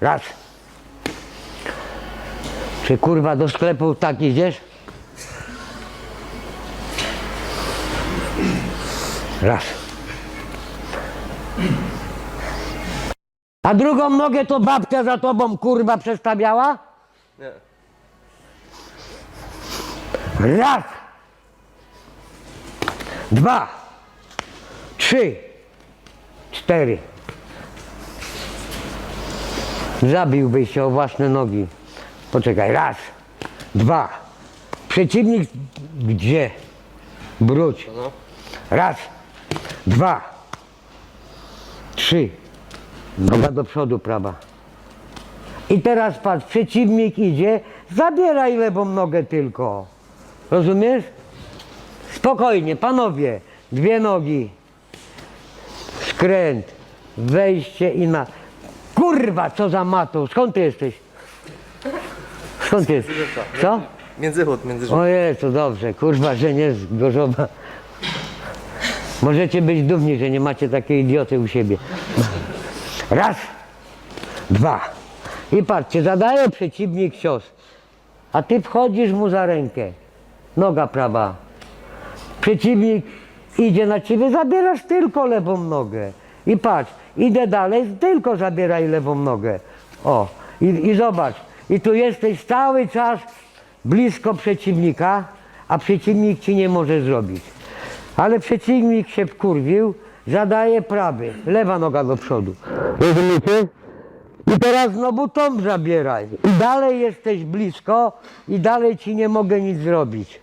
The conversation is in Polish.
Raz. Czy kurwa do sklepu tak idziesz? Raz. A drugą nogę to babcia za tobą kurwa przestawiała? Nie. Raz. Dwa. Trzy. Cztery. Zabiłbyś się o własne nogi. Poczekaj. Raz. Dwa. Przeciwnik gdzie? Wróć. No. Raz. Dwa. Trzy. Noga do przodu prawa. I teraz patrz, przeciwnik idzie, zabieraj lewą nogę tylko. Rozumiesz? Spokojnie, panowie. Dwie nogi. Skręt. Wejście i na... Kurwa, co za matą. Skąd ty jesteś? Skąd ty jesteś? Co? Międzychód, międzychód. Ojej, to dobrze. Kurwa, że nie z Gorzowa. Możecie być dumni, że nie macie takiej idioty u siebie. Raz, dwa. I patrzcie, zadaje przeciwnik cios. A ty wchodzisz mu za rękę. Noga prawa. Przeciwnik idzie na ciebie, zabierasz tylko lewą nogę. I patrz, idę dalej, tylko zabieraj lewą nogę. O, i, i zobacz, i tu jesteś cały czas blisko przeciwnika, a przeciwnik ci nie może zrobić. Ale przeciwnik się wkurwił, zadaje prawy, lewa noga do przodu. Rozumiecie? I teraz znowu tą zabieraj. I dalej jesteś blisko i dalej ci nie mogę nic zrobić.